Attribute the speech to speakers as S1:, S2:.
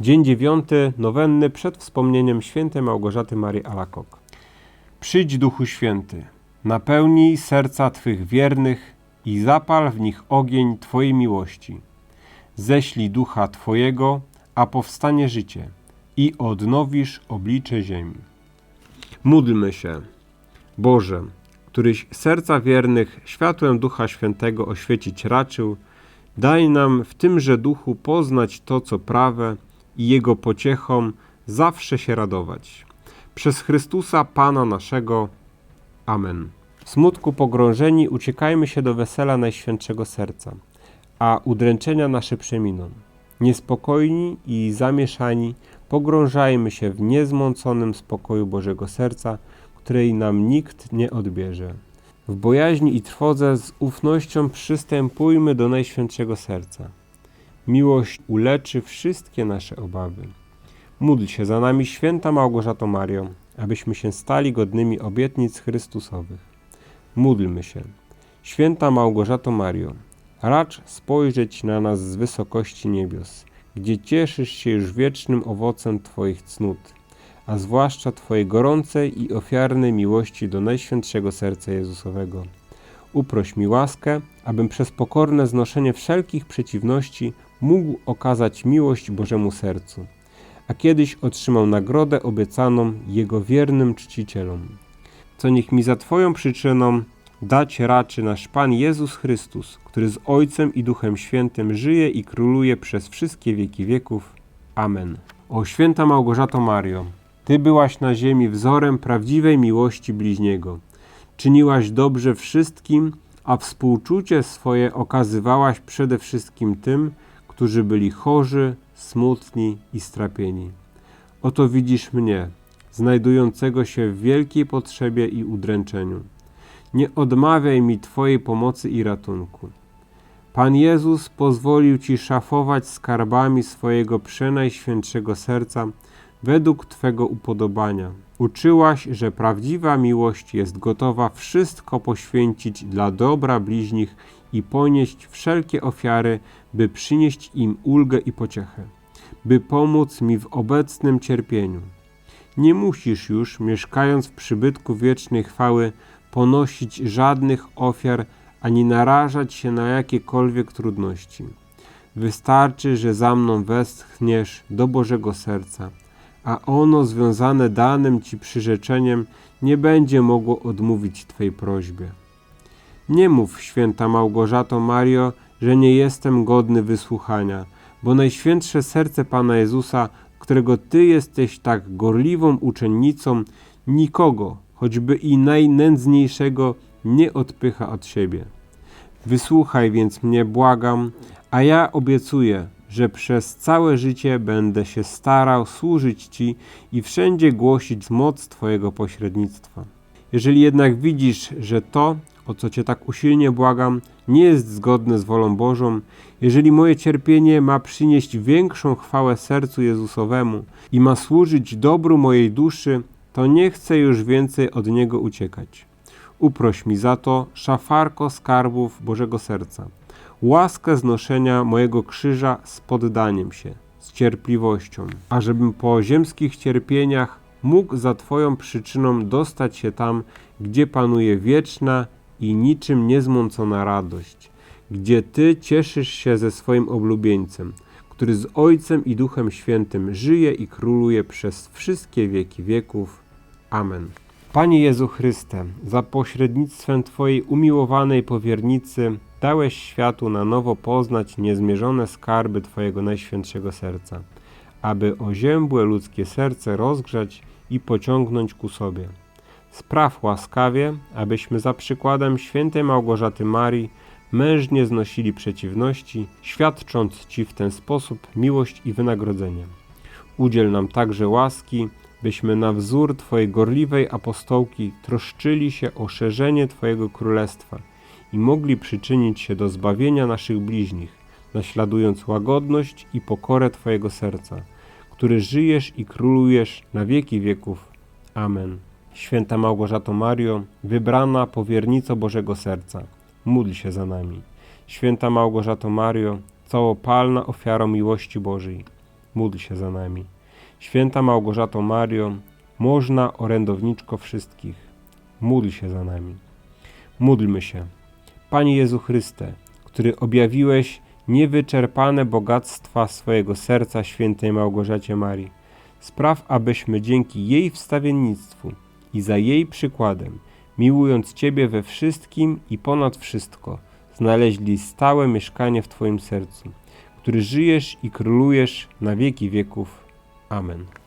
S1: Dzień dziewiąty, nowenny przed wspomnieniem świętej Małgorzaty Marii Alakok. Przyjdź Duchu Święty, napełnij serca Twych wiernych i zapal w nich ogień Twojej miłości. Ześlij Ducha Twojego, a powstanie życie i odnowisz oblicze ziemi. Módlmy się. Boże, któryś serca wiernych światłem Ducha Świętego oświecić raczył, daj nam w tymże duchu poznać to, co prawe i Jego pociechom zawsze się radować. Przez Chrystusa Pana naszego. Amen. W smutku pogrążeni uciekajmy się do wesela Najświętszego Serca, a udręczenia nasze przeminą. Niespokojni i zamieszani pogrążajmy się w niezmąconym spokoju Bożego Serca, której nam nikt nie odbierze. W bojaźni i trwodze z ufnością przystępujmy do Najświętszego Serca. Miłość uleczy wszystkie nasze obawy. Módl się za nami, święta Małgorzato Mario, abyśmy się stali godnymi obietnic Chrystusowych. Módlmy się. Święta Małgorzato Mario, racz spojrzeć na nas z wysokości niebios, gdzie cieszysz się już wiecznym owocem Twoich cnót, a zwłaszcza Twojej gorącej i ofiarnej miłości do Najświętszego Serca Jezusowego. Uproś mi łaskę, abym przez pokorne znoszenie wszelkich przeciwności mógł okazać miłość Bożemu Sercu, a kiedyś otrzymał nagrodę obiecaną Jego wiernym czcicielom. Co niech mi za Twoją przyczyną dać raczy nasz Pan Jezus Chrystus, który z Ojcem i Duchem Świętym żyje i króluje przez wszystkie wieki wieków. Amen. O święta Małgorzato Mario, Ty byłaś na ziemi wzorem prawdziwej miłości bliźniego. Czyniłaś dobrze wszystkim, a współczucie swoje okazywałaś przede wszystkim tym, którzy byli chorzy, smutni i strapieni. Oto widzisz mnie, znajdującego się w wielkiej potrzebie i udręczeniu. Nie odmawiaj mi Twojej pomocy i ratunku. Pan Jezus pozwolił Ci szafować skarbami swojego przenajświętszego serca według Twego upodobania. Uczyłaś, że prawdziwa miłość jest gotowa wszystko poświęcić dla dobra bliźnich i ponieść wszelkie ofiary, by przynieść im ulgę i pociechę, by pomóc mi w obecnym cierpieniu. Nie musisz już, mieszkając w przybytku wiecznej chwały, ponosić żadnych ofiar ani narażać się na jakiekolwiek trudności. Wystarczy, że za mną westchniesz do Bożego Serca, a ono związane danym Ci przyrzeczeniem nie będzie mogło odmówić Twej prośbie. Nie mów, święta Małgorzato Mario, że nie jestem godny wysłuchania, bo Najświętsze Serce Pana Jezusa, którego Ty jesteś tak gorliwą uczennicą, nikogo, choćby i najnędzniejszego, nie odpycha od siebie. Wysłuchaj więc mnie, błagam, a ja obiecuję, że przez całe życie będę się starał służyć Ci i wszędzie głosić moc Twojego pośrednictwa. Jeżeli jednak widzisz, że to, o co Cię tak usilnie błagam, nie jest zgodne z wolą Bożą, jeżeli moje cierpienie ma przynieść większą chwałę sercu Jezusowemu i ma służyć dobru mojej duszy, to nie chcę już więcej od Niego uciekać. Uproś mi za to, szafarko skarbów Bożego Serca, łaskę znoszenia mojego krzyża z poddaniem się, z cierpliwością, ażebym po ziemskich cierpieniach mógł za Twoją przyczyną dostać się tam, gdzie panuje wieczna i niczym niezmącona radość, gdzie Ty cieszysz się ze swoim oblubieńcem, który z Ojcem i Duchem Świętym żyje i króluje przez wszystkie wieki wieków. Amen. Panie Jezu Chryste, za pośrednictwem Twojej umiłowanej powiernicy dałeś światu na nowo poznać niezmierzone skarby Twojego Najświętszego Serca, aby oziębłe ludzkie serce rozgrzać i pociągnąć ku sobie. Spraw łaskawie, abyśmy za przykładem świętej Małgorzaty Marii mężnie znosili przeciwności, świadcząc Ci w ten sposób miłość i wynagrodzenie. Udziel nam także łaski, byśmy na wzór Twojej gorliwej apostołki troszczyli się o szerzenie Twojego królestwa i mogli przyczynić się do zbawienia naszych bliźnich, naśladując łagodność i pokorę Twojego serca, który żyjesz i królujesz na wieki wieków. Amen. Święta Małgorzato Mario, wybrana powiernico Bożego Serca, módl się za nami. Święta Małgorzato Mario, całopalna ofiara miłości Bożej, módl się za nami. Święta Małgorzato Mario, można orędowniczko wszystkich, módl się za nami. Módlmy się. Panie Jezu Chryste, który objawiłeś niewyczerpane bogactwa swojego serca świętej Małgorzacie Marii, spraw, abyśmy dzięki jej wstawiennictwu i za jej przykładem, miłując Ciebie we wszystkim i ponad wszystko, znaleźli stałe mieszkanie w Twoim sercu, który żyjesz i królujesz na wieki wieków. Amen.